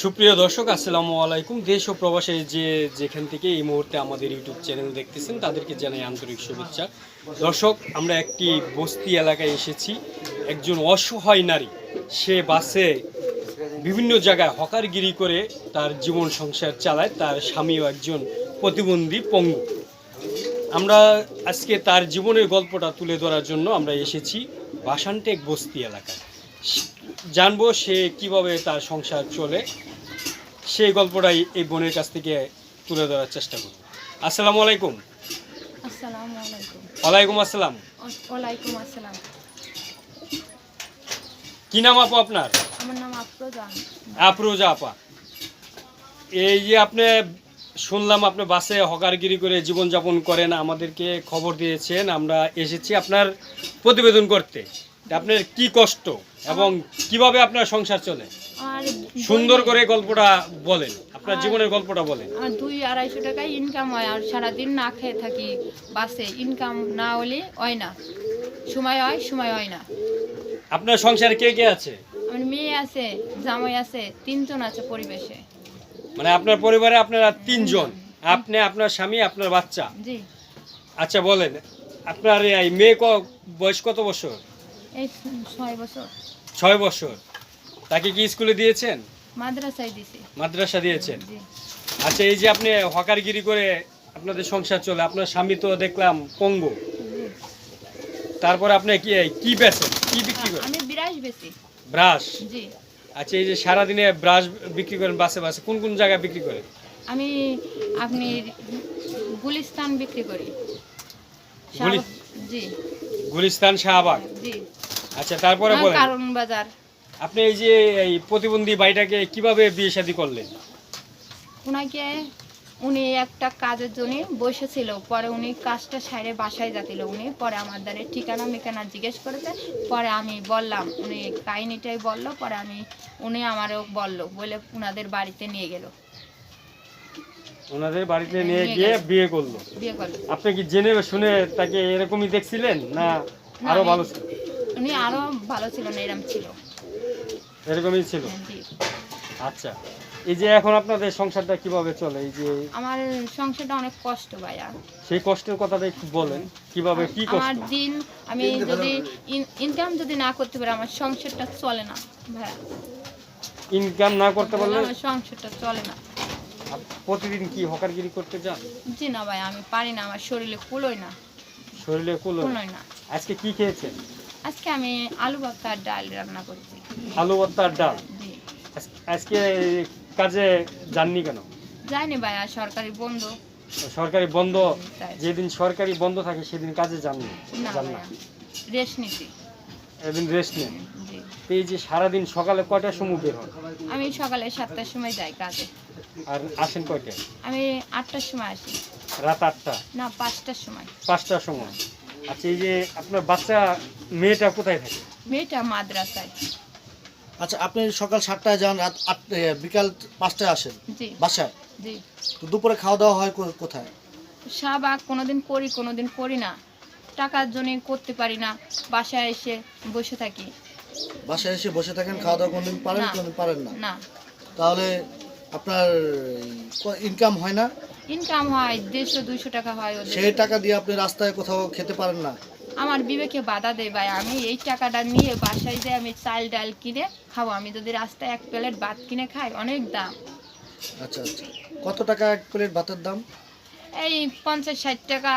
সুপ্রিয় দর্শক, আসসালামু আলাইকুম। দেশ ও প্রবাসে যে যেখান থেকে এই মুহূর্তে আমাদের ইউটিউব চ্যানেল দেখতেছেন, তাদেরকে জানাই আন্তরিক শুভেচ্ছা। দর্শক, আমরা একটি বস্তি এলাকায় এসেছি। একজন অসহায় নারী, সে বাসে বিভিন্ন জায়গায় হকারগিরি করে তার জীবন সংসার চালায়। তার স্বামীও একজন প্রতিবন্ধী পঙ্গু। আমরা আজকে তার জীবনের গল্পটা তুলে ধরার জন্য আমরা এসেছি বাসানটেক বস্তি এলাকায়। জানব সে কীভাবে তার সংসার চলে। সেই গল্পটাই এই বোনের কাছ থেকে তুলে ধরার চেষ্টা করব। আসসালামু আলাইকুম। আসসালামু আলাইকুম। ওয়ালাইকুম আসসালাম। ওয়ালাইকুম আসসালাম। কি নাম আপু আপনার? আমার নাম আফরোজা। আফরোজা আপা। এই যে আপনি শুনলাম আপনি বাসে হকারগিরি করে জীবনযাপন করেন আমাদেরকে খবর দিয়েছেন আমরা এসেছি আপনার প্রতিবেদন করতে। আপনার কি কষ্ট? এবং কীভাবে আপনার সংসার চলে? আর সুন্দর করে গল্পটা বলেন। আপনার জীবনের গল্পটা বলেন। আমার দুই আড়াইশো টাকা ইনকাম হয় আর সারাদিন না খেয়ে থাকি বাসে। ইনকাম না হলে হয় না। সময় হয় সময় হয় না। আপনার সংসারে কে কে আছে? আমার মেয়ে আছে জামাই আছে তিনজন আছে পরিবেশে। মানে আপনার পরিবারে আপনারা তিনজন। আপনি আপনার স্বামী আপনার বাচ্চা। জি। আচ্ছা বলেন আপনার এই মেয়ে ক- বয়স কত বছর? এই ছয় বছর। ছয় বছর। তাকে কি স্কুলে দিয়েছেন? মাদ্রাসায় দিছি। মাদ্রাসা দিয়েছেন? আচ্ছা এই যে আপনি হকারগিরি করে আপনাদের সংসার চলে আপনার স্বামী তো দেখলাম পঙ্গু। তারপরে আপনি কি কি বেচেন? কি বিক্রি করেন? আমি বিরাজ বেশি ব্রাশ? জি। আচ্ছা এই যে সারাদিনে ব্রাশ বিক্রি করেন বাসে বাসে কোন কোন জায়গায় বিক্রি করেন? আমি আপনি গুলিস্তান বিক্রি করি। জি। গুলিস্তান শাহবাগ? জি। আচ্ছা তারপরে বলেন। কারণ বাজার আপনি এই যে এই প্রতিবন্ধী বাড়িটাকে কীভাবে বিয়ে শাদী করলেন? ওনাকে উনি একটা কাজের জন্য বসেছিল পরে উনি কাজটা সাইডে বাসায় যাচ্ছিল উনি পরে আমার দ্বারা ঠিকানা মিকানা জিজ্ঞেস করেছে পরে আমি বললাম উনি কাহিনিটাই বলল পরে আমি উনি আমারও বলল বলে উনাদের বাড়িতে নিয়ে গেল। ওনাদের বাড়িতে নিয়ে গিয়ে বিয়ে করল। বিয়ে করল। আপনি কি জেনে শুনে তাকে এরকমই দেখছিলেন না না, আরও ভালো ছিল? উনি আরও ভালো ছিল না এরম ছিল। এরকমই ছিল? জি। আচ্ছা। এই যে এখন আপনাদের সংসারটা কীভাবে চলে? এই যে আমার সংসারটা অনেক কষ্ট ভাইয়া। সেই কষ্টের কথাটা একটু বলেন। কীভাবে কি আমার দিন আমি যদি ইনকাম যদি না করতে পারি আমার সংসারটা চলে না ভাইয়া। ইনকাম না করতে পারলে? আমার সংসারটা চলে না। প্রতিদিন কি হকারগিরি করতে যান জি না ভাই আমি পারি না আমার শরীরে কুলোয় না। শরীরে কুলো কুলোয় না। আজকে কি খেয়েছেন? আজকে আমি আলু ভর্তা আর ডাল রান্না করেছি। আলু ভর্তার ডাল? আজকে কাজে যাননি কেন? যাইনি আর সরকারি বন্ধ। সরকারি বন্ধ। যেদিন সরকারি বন্ধ থাকে সেদিন কাজে যাননি না যান না। রেস্ট নিছি। এদিন রেস্ট নেন। এই যে সারাদিন সকালে কয়টার সময় বের হন আমি সকালে সাতটার সময় যাই কাজে। আর আসেন কয়টায়? আমি আটটার সময় আসি। রাত আটটা? না পাঁচটার সময়। পাঁচটার সময়। আচ্ছা এই যে আপনার বাচ্চা মেয়েটা কোথায় থাকে? মেয়েটা মাদ্রাসায়। আচ্ছা আপনি সকাল সাতটায় যান রাত আট বিকাল পাঁচটায় আসেন? জি। বাসায়? জি। তো দুপুরে খাওয়া দাওয়া হয় কো- কোথায়? শাহবাগ কোনোদিন করি কোনোদিন করি না। টাকার জন্য করতে পারি না বাসায় এসে বসে থাকি। বাসায় এসে বসে থাকেন খাওয়া দাওয়া কোনোদিন পারেন না। কোনোদিন পারেন না? না। তাহলে আপনার ইনকাম হয় না? ইনকাম হয় দেড়শো দুইশো টাকা হয় ওদের। সেই টাকা দিয়ে আপনি রাস্তায় কোথাও খেতে পারেন না? আমার বিবেকে বাধা দেয় ভাই আমি এই টাকাটা নিয়ে বাসায় যে আমি চাল ডাল কিনে খাব। আমি যদি রাস্তায় এক প্লেট ভাত কিনে খাই অনেক দাম। আচ্ছা আচ্ছা। কত টাকা এক প্লেট ভাতের দাম? এই পঞ্চাশ ষাট টাকা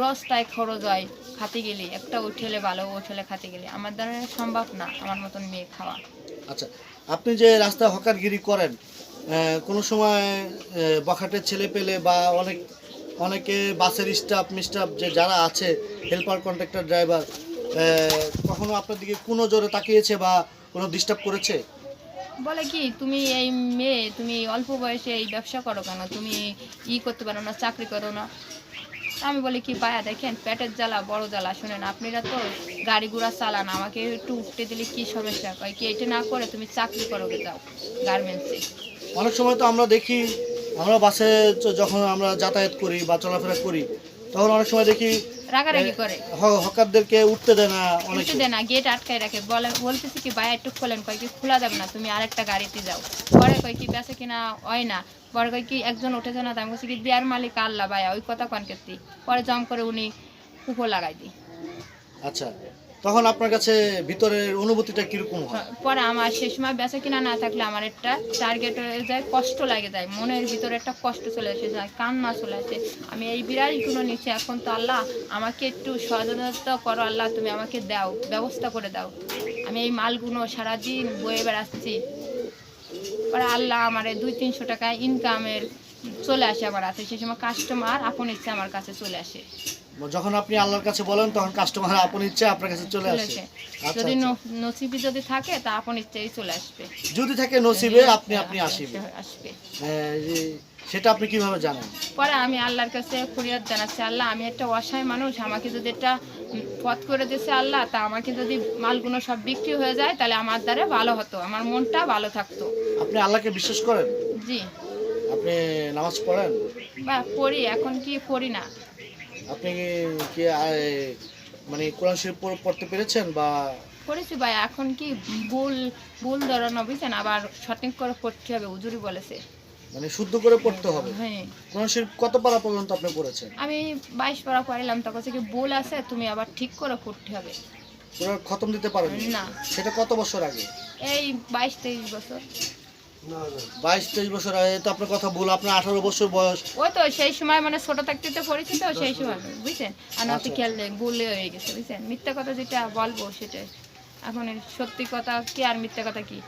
রস্তায় খরচ হয় খাতে গেলে। একটা উঠেলে ভালো উঠেলে খাতে গেলে। আমার দ্বারা সম্ভব না আমার মতন মেয়ে খাওয়া। আচ্ছা আপনি যে রাস্তায় হকারগিরি করেন কোনো সময় বখাটের ছেলে পেলে বা অনেক, অনেকে বাসের স্টাফ মিস্টাফ যে যারা আছে হেল্পার কন্ট্রাক্টর ড্রাইভার কখনো আপনার দিকে কোনো জোরে তাকিয়েছে বা কোনো ডিস্টার্ব করেছে? বলে কি, তুমি এই মেয়ে, তুমি অল্প বয়সে এই ব্যবসা করো কেন? তুমি ই করতে পারো না, চাকরি করো না। আমি বলি কি, পায়া দেখেন, পেটের জ্বালা, বড় জ্বালা, শুনেন, আপনারা তো গাড়ি ঘোড়া চালান, আমাকে একটু উঠতে দিলে কি সমস্যা? কয় কি, এটা না করে তুমি চাকরি করো, যাও গার্মেন্টসে অনেক সময় তো আমরা দেখি আমরা বাসে যখন আমরা যাতায়াত করি বা চলাফেরা করি তখন অনেক সময় দেখি রাগারাগি করে। হকারদেরকে উঠতে দেয় না অনেক দেয় না গেট আটকায় রাখে। বলে বলতেছি কি ভাই একটু খোলেন। কয় কি খোলা যাবে না তুমি আরেকটা গাড়িতে যাও। পরে কয় কি বেঁচে কিনা হয় না। পরে কয় কি একজন উঠেছে না। তাই আমি বলছি কি দেয়ার মালিক আল্লাহ ভাইয়া ওই কথা কন কেতি পরে জম করে উনি কুপো লাগাই দিই। আচ্ছা তখন আপনার কাছে ভিতরের অনুভূতিটা কীরকম হয়? পরে আমার সে সময় বেঁচে কিনা না থাকলে আমার একটা টার্গেট হয়ে যায়, কষ্ট লাগে যায়। মনের ভিতরে একটা কষ্ট চলে আসে, যায়, কান্না চলে আসে। আমি এই বিড়ালগুলো নিচ্ছি এখন তো আল্লাহ আমাকে একটু সচেতনতা করো, আল্লাহ তুমি আমাকে দাও, ব্যবস্থা করে দাও। আমি এই মালগুলো সারাদিন বয়ে বেড়াচ্ছি। পরে আল্লাহ আমার দুই তিনশো টাকা ইনকামের চলে আসে আমার হাতে সে সময় কাস্টমার আপন ইচ্ছে আমার কাছে চলে আসে। যখন আপনি আল্লাহর কাছে বলেন তখন কাস্টমার আপন ইচ্ছে আপনার কাছে চলে আসে। আচ্ছা, যদি আচ্ছা। নসিবি যদি থাকে তা আপন ইচ্ছেই চলে আসবে। যদি থাকে নসিবে আপনি আপনি আসিবে। আসবে। হ্যাঁ, সেটা আপনি কীভাবে জানেন? পরে আমি আল্লাহর কাছে ফরিয়াদ জানাচ্ছি আল্লাহ আমি একটা অসহায় মানুষ আমাকে যদি একটা পথ করে দিয়েছে আল্লাহ তা আমাকে যদি মালগুলো সব বিক্রি হয়ে যায় তাহলে আমার দ্বারা ভালো হতো আমার মনটা ভালো থাকতো। আপনি আল্লাহকে বিশ্বাস করেন? জি। আপনি নামাজ পড়েন? বা পড়ি এখন কি পড়ি না। আপনি কি- মানে কোরআন শরীফ পড়তে পেরেছেন বা? পড়েছি ভাই এখন কি ভুল ভুল ধরানো বুঝছেন আবার সঠিক করে পড়তে হবে উজুরি বলেছে। মানে শুদ্ধ করে পড়তে হবে? হ্যাঁ। কোরআন শরীফ কত পারা পর্যন্ত আপনি পড়েছেন? আমি বাইশ পড়া পড়লাম তখন কি ভুল আছে তুমি আবার ঠিক করে পড়তে হবে। কোরআন খতম দিতে পারেন? না। সেটা কত বছর আগে? এই বাইশ তেইশ বছর। বাইশ তেইশ বছর আগে তো আপনার কথা ভুল আপনার আঠারো বছর বয়স। ওই তো সেই সময় মানে ছোট থাকতে তো পড়েছি তো সেই সময় বুঝছেন? আর না আচ্ছা। খেয়াল নেই গুলে হয়ে গেছে বুঝছেন? মিথ্যা কথা যেটা বলব সেটাই এখন সত্যি কথা কি আর মিথ্যা কথা কি?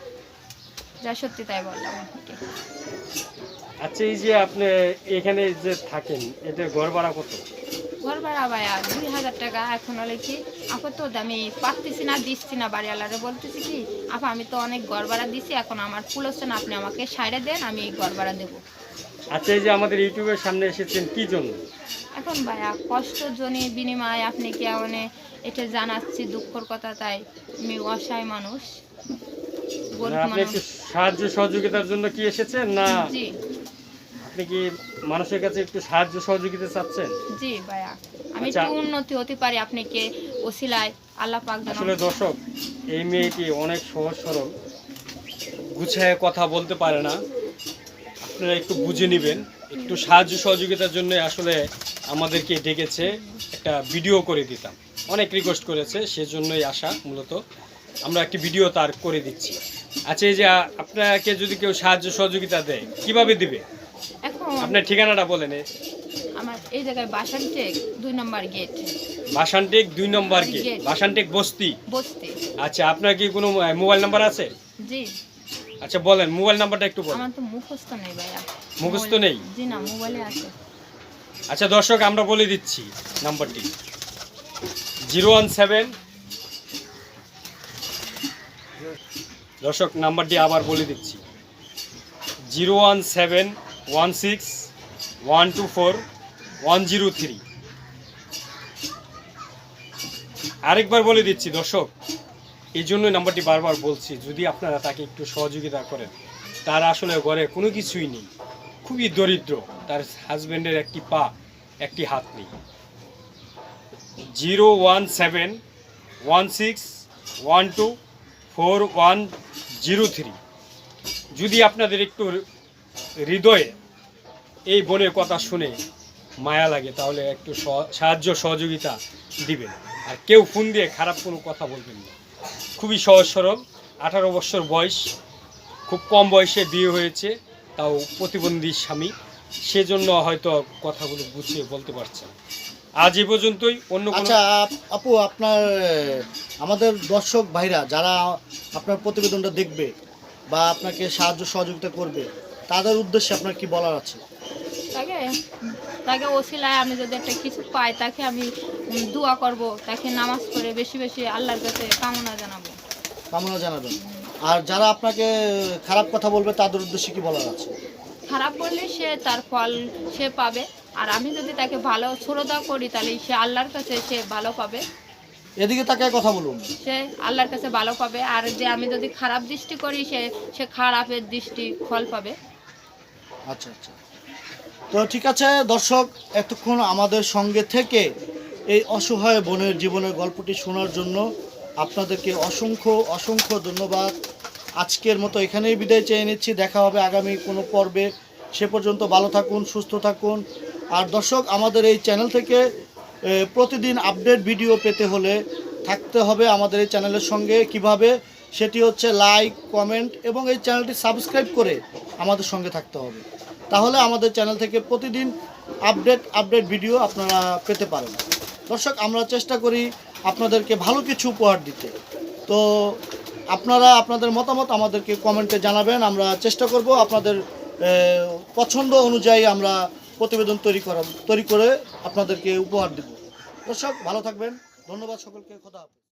যা সত্যি তাই বললাম আচ্ছা এই যে আপনি এখানে যে থাকেন এটা ঘর ভাড়া কত? ঘর ভাড়া ভাইয়া দুই হাজার টাকা এখন হলে কি আপা তো আমি পারতেছি না দিচ্ছি না বাড়িওয়ালারে বলতেছি কি আপা আমি তো অনেক ঘর ভাড়া দিছি এখন আমার আপনি আমাকে সাইডে দেন আমি ঘর ভাড়া দেবো। আচ্ছা এই যে আমাদের ইউটিউবের সামনে এসেছেন কি জন্য? এখন ভাইয়া কষ্ট জনি বিনিময় আপনি কি মানে এটা জানাচ্ছি দুঃখর কথা তাই আমি অসহায় মানুষ গরিব মানে আপনি একটু সাহায্য সহযোগিতার জন্য কি এসেছেন না? জি। আপনি কি মানুষের কাছে একটু সাহায্য সহযোগিতা চাচ্ছেন? জি ভাইয়া। আমি আচ্ছা। একটু উন্নতি হতে পারি আপনি কে ওসিলায় আল্লাহ পাক আসলে দর্শক এই মেয়েটি অনেক সহজ সরল গুছায় কথা বলতে পারে না। আপনারা একটু বুঝে নেবেন একটু সাহায্য সহযোগিতার জন্য আসলে আমাদেরকে ডেকেছে একটা ভিডিও করে দিতাম। অনেক রিকোয়েস্ট করেছে সেজন্যই আসা মূলত। আমরা একটি ভিডিও তার করে দিচ্ছি। আচ্ছা এই যে আপনাকে যদি কেউ সাহায্য সহযোগিতা দেয় কীভাবে দিবে? এখন আপনার ঠিকানাটা বলেন। আমার এই জায়গায় বাসানটেক দুই নম্বর গেট। বাসানটেক দুই নম্বর গেট। বাসানটেক বস্তি। বসতে। আচ্ছা আপনার কি কোনো মোবাইল নাম্বার আছে? জি। আচ্ছা বলেন মোবাইল নাম্বারটা একটু বলেন। আমার তো মুখস্থ নেই ভাইয়া। মুখস্থ নেই? জি না মোবাইলে আছে। আচ্ছা দর্শক আমরা বলে দিচ্ছি নাম্বারটি। Zero one seven. দর্শক নাম্বারটি আবার বলে দিচ্ছি। Zero one seven one six one two four one zero three আরেকবার বলে দিচ্ছি, দর্শক, এই জন্য নাম্বারটি বারবার বলছি, যদি আপনারা তাকে একটু সহযোগিতা করেন, তার আসলে ঘরে কোনো কিছুই নেই, খুবই দরিদ্র, তার হাজব্যান্ডের একটি পা, একটি হাত নেই। Zero one seven one six one two four one zero three যদি আপনাদের একটু হৃদয়ে এই বোনের কথা শুনে মায়া লাগে, তাহলে একটু সাহায্য, সহযোগিতা দিবেন। আর কেউ ফোন দিয়ে খারাপ কোনো কথা বলবেন না। খুবই সহজ সরল, আঠারো বছর বয়স, খুব কম বয়সে বিয়ে হয়েছে, তাও প্রতিবন্ধী স্বামী। সেজন্য হয়তো কথাগুলো বুঝিয়ে বলতে পারছেন। আজ এ পর্যন্তই, অন্য আচ্ছা আপু, আপনার, আমাদের দর্শক ভাইরা, যারা আপনার প্রতিবেদনটা দেখবে বা আপনাকে সাহায্য, সহযোগিতা করবে তাদের উদ্দেশ্যে আপনার কি বলার আছে? তাকে তাকে ওসিলায় আমি যদি একটা কিছু পাই তাকে আমি দোয়া করব। তাকে নামাজ পড়ে বেশি বেশি আল্লাহর কাছে কামনা জানাব। কামনা জানাবেন। আর যারা আপনাকে খারাপ কথা বলবে তাদের উদ্দেশ্যে কি বলার আছে? খারাপ বললে সে তার ফল সে পাবে। আর আমি যদি তাকে ভালো শ্রদ্ধা করি তাহলে সে আল্লাহর কাছে সে ভালো পাবে। এদিকে তাকে কথা বলুন। সে আল্লাহর কাছে ভালো পাবে। আর যে আমি যদি খারাপ দৃষ্টি করি সে সে খারাপের দৃষ্টি ফল পাবে। আচ্ছা আচ্ছা। তো ঠিক আছে, দর্শক, এতক্ষণ আমাদের সঙ্গে থেকে এই অসহায় বোনের জীবনের গল্পটি শোনার জন্য আপনাদেরকে অসংখ্য অসংখ্য ধন্যবাদ। আজকের মতো এখানেই বিদায় চেয়ে নিচ্ছি। দেখা হবে আগামী কোনো পর্বে। সে পর্যন্ত ভালো থাকুন, সুস্থ থাকুন। আর দর্শক, আমাদের এই চ্যানেল থেকে প্রতিদিন আপডেট ভিডিও পেতে হলে থাকতে হবে আমাদের এই চ্যানেলের সঙ্গে। কীভাবে? সেটি হচ্ছে লাইক, কমেন্ট এবং এই চ্যানেলটি সাবস্ক্রাইব করে আমাদের সঙ্গে থাকতে হবে। তাহলে আমাদের চ্যানেল থেকে প্রতিদিন আপডেট আপডেট ভিডিও আপনারা পেতে পারেন। দর্শক, আমরা চেষ্টা করি আপনাদেরকে ভালো কিছু উপহার দিতে। তো আপনারা আপনাদের মতামত আমাদেরকে কমেন্টে জানাবেন। আমরা চেষ্টা করব আপনাদের পছন্দ অনুযায়ী আমরা প্রতিবেদন তৈরি করা তৈরি করে আপনাদেরকে উপহার দেব। দর্শক, ভালো থাকবেন। ধন্যবাদ সকলকে। হাফেজ।